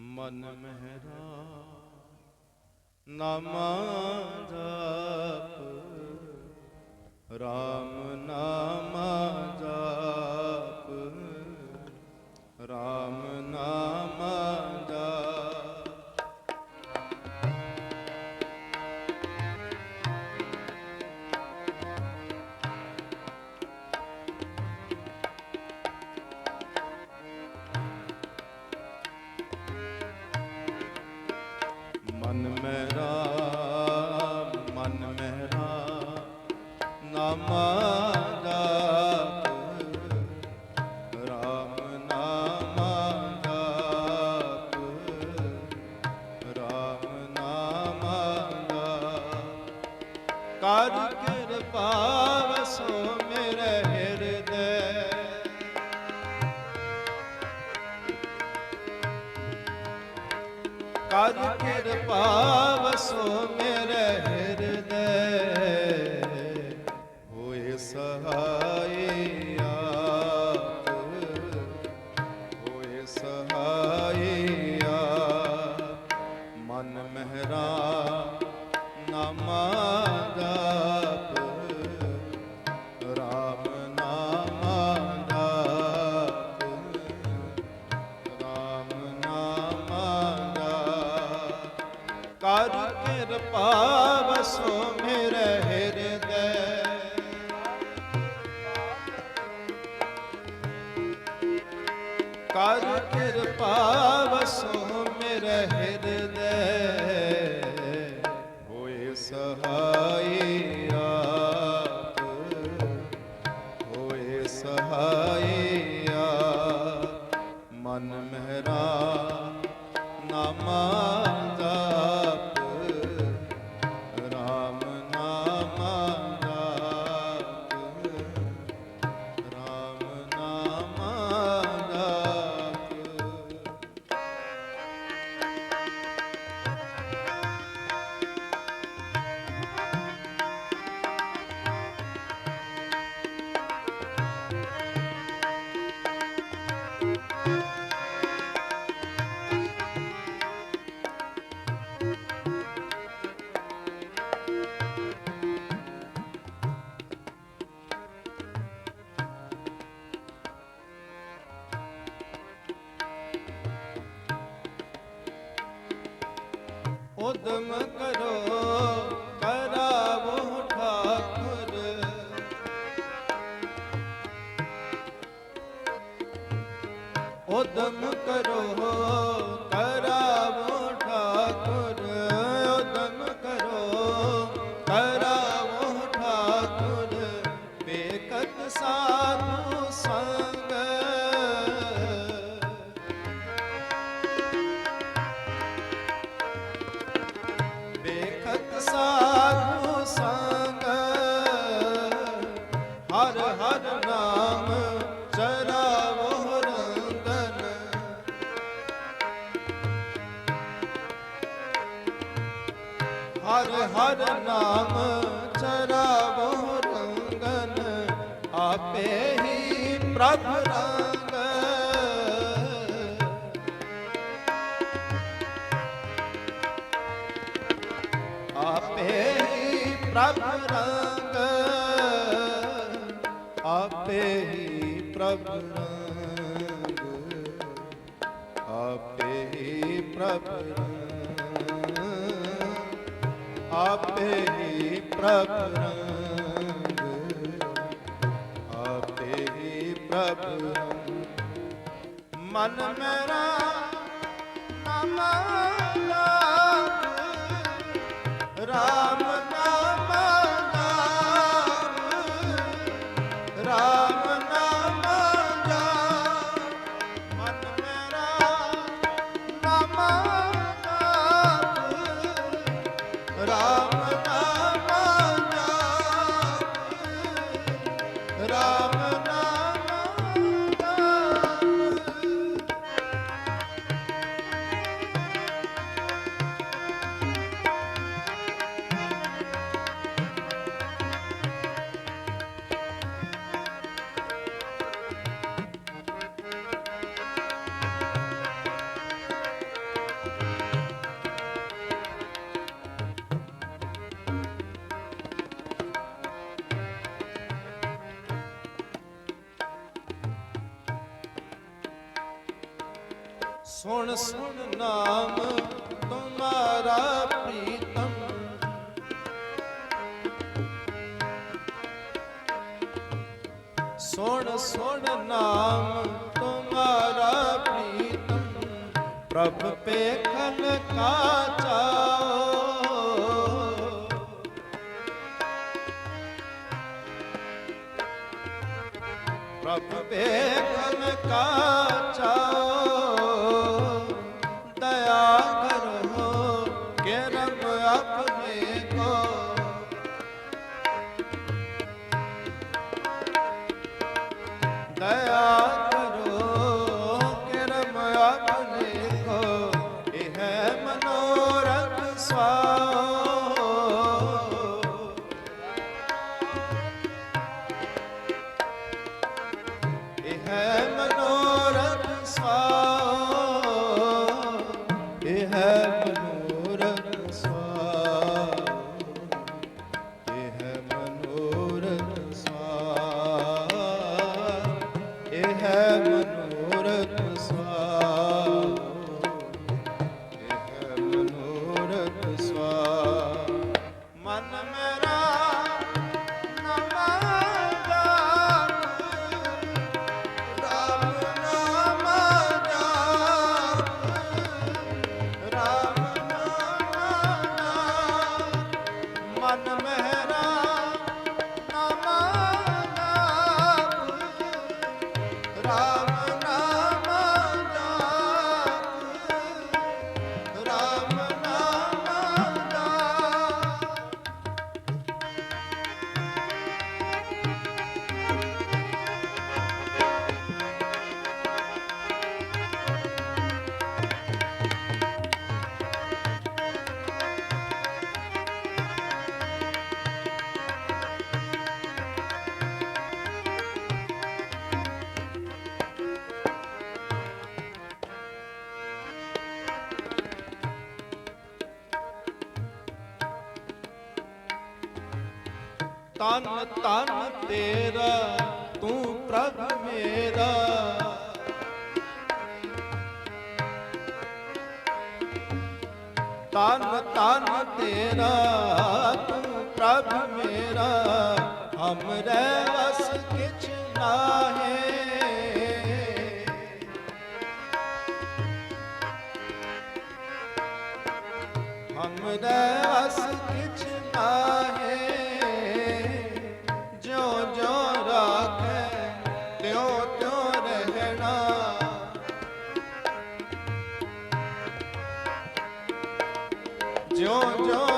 ਮਨ ਮਹਿਰਾ ਨਾਮਾ ਜਪ ਰਾਮ ਨਾਮਾ ਜਪ ਰਾਮ ਨਾਮ ਮਨ ਮੇਰਾ ਕਰ ਕਿਰਪਾ ਵਸੋ ਮੇਰੇ ਹਿਰਦੈ ਕਰ ਕਿਰਪਾ ਵਸੋ ਮੇਰੇ ਹਿਰਦੈ। ਕਰ ਕਿਰਪਾ ਵਸੋ ਉਦਮ ਕਰੋ ਕਰਾਵੋ ਠਾਕੁਰ। ਉਦਮ ਕਰੋ ਕਰਾਵੋ ਹਰ ਹਰ ਨਾਮ ਚਰਾਵੋ ਰੰਗਨ ਹਰ ਹਰ ਨਾਮ ਚਰਾਵੋ ਰੰਗਨ ਆਪੇ ਹੀ ਪ੍ਰਭ ਰੰਗ। ਆਪੇ ਹੀ ਪ੍ਰਭ ਰੰਗ। ਆਪੇ ਹੀ ਪ੍ਰਭ ਰੰਗ, ਆਪੇ ਹੀ ਪ੍ਰਭ ਰੰਗ, ਆਪੇ ਹੀ ਪ੍ਰਭ ਰੰਗ, ਆਪੇ ਹੀ ਪ੍ਰਭ ਰੰਗ। ਮਨ ਮੇਰਾ ਨਾਮ ਲਾਗ, ਰਾਮ ਸੁਣ ਸੁਣ ਨਾਮ ਤੁਮਾਰਾ ਪ੍ਰੀਤਮ। ਸੁਣ ਸੁਣ ਨਾਮ ਤੁਮਾਰਾ ਪ੍ਰੀਤਮ, ਪ੍ਰਭ ਪੇਖਨ ਕਾ ਚਾਓ। ਪ੍ਰਭ ਵੇਖਨ ਕਾ ਤਨ ਤਨ ਤੇਰਾ, ਤੂੰ ਪ੍ਰਭ ਮੇਰਾ। ਤਨ ਤਨ ਤੇਰਾ, ਤੂੰ ਪ੍ਰਭ ਮੇਰਾ। ਹਮਰੇ ਵਸ ਕਿਛ ਨਾਹੀ। ਹਮਰੇ ਵਸ ਕਿਛ ਨਾਹੀ। ਜਿਉ ਜਿਉ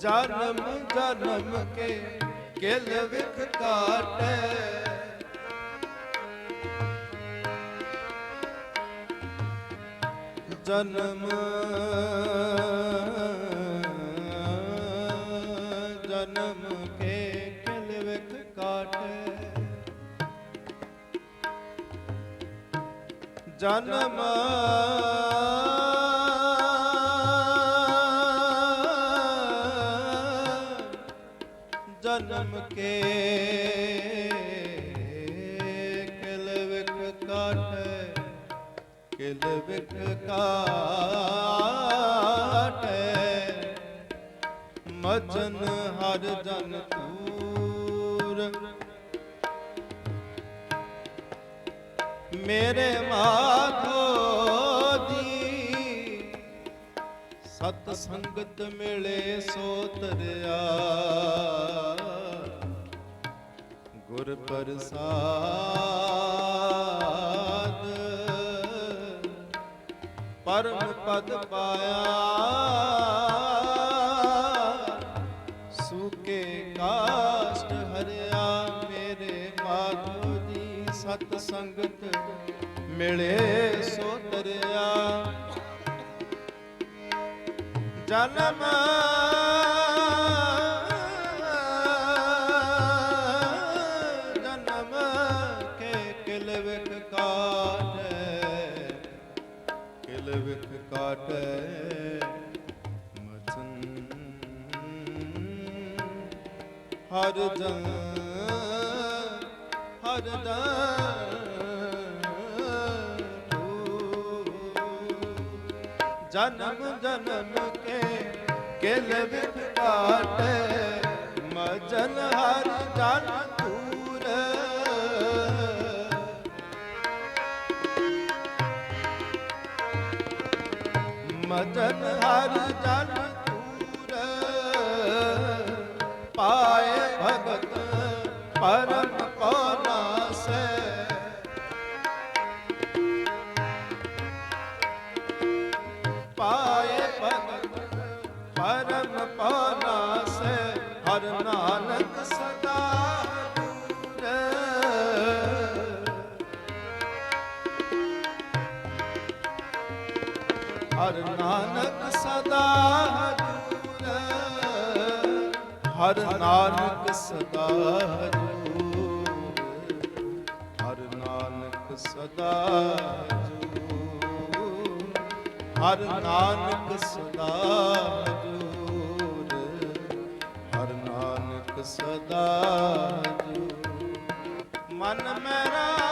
ਜਨਮ ਜਨਮ ਕੇ ਕਿਲ ਵਿਖ ਕਾਟੈ ਜਨਮ ਜਨਮ ਕੇ ਕਿਲ ਵਿਖ ਕਾਟੈ ਜਨਮ ਕੇ ਕਿਲ ਵਿਖ ਕਾਟੈ, ਕਿਲ ਵਿਖ ਕਾਟੈ। ਮਜਨ ਹਰ ਜਨ ਤੂਰ ਮੇਰੇ ਮਾਧੋ ਜੀ, ਸਤ ਸੰਗਤ ਮਿਲੇ ਸੋ ਤਰਿਆ। ਗੁਰ ਪ੍ਰਸਾਦ। ਪਰਮ ਪਦ ਪਾਇਆ। ਸੂਕੇ ਕਾਸ਼ਟ ਹਰਿਆ ਮੇਰੇ ਮਾਧੋ ਜੀ, ਸਤ ਸੰਗਤ ਮਿਲੇ ਸੋ ਤਰਿਆ। ਜਨਮ ਹਰ ਜਨ ਜਨਮ ਜਨਮ ਕੇ ਕਿਲ ਵਿਖ ਕਾਟੈ ਮਜਨ ਹਰ ਜਨ ਤੂਰ ਮਦਨ ਹਰ परम ਹਰ ਨਾਨਕ ਸਦਾ ਹਜੂਰ। ਹਰ ਨਾਨਕ ਸਦਾ ਹਜੂਰ। ਹਰ ਨਾਨਕ ਸਦਾ ਹਜੂਰ। ਹਰ ਨਾਨਕ ਸਦਾ ਹਜੂਰ। ਮਨ ਮੇਰਾ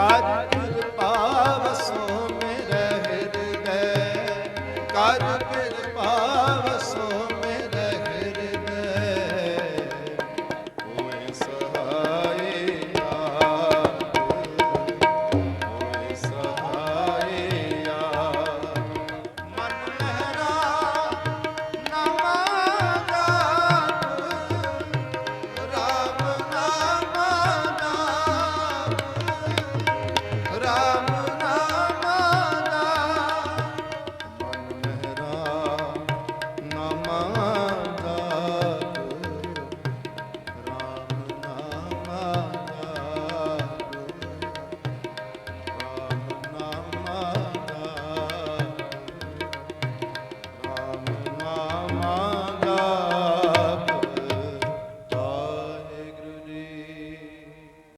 কাজ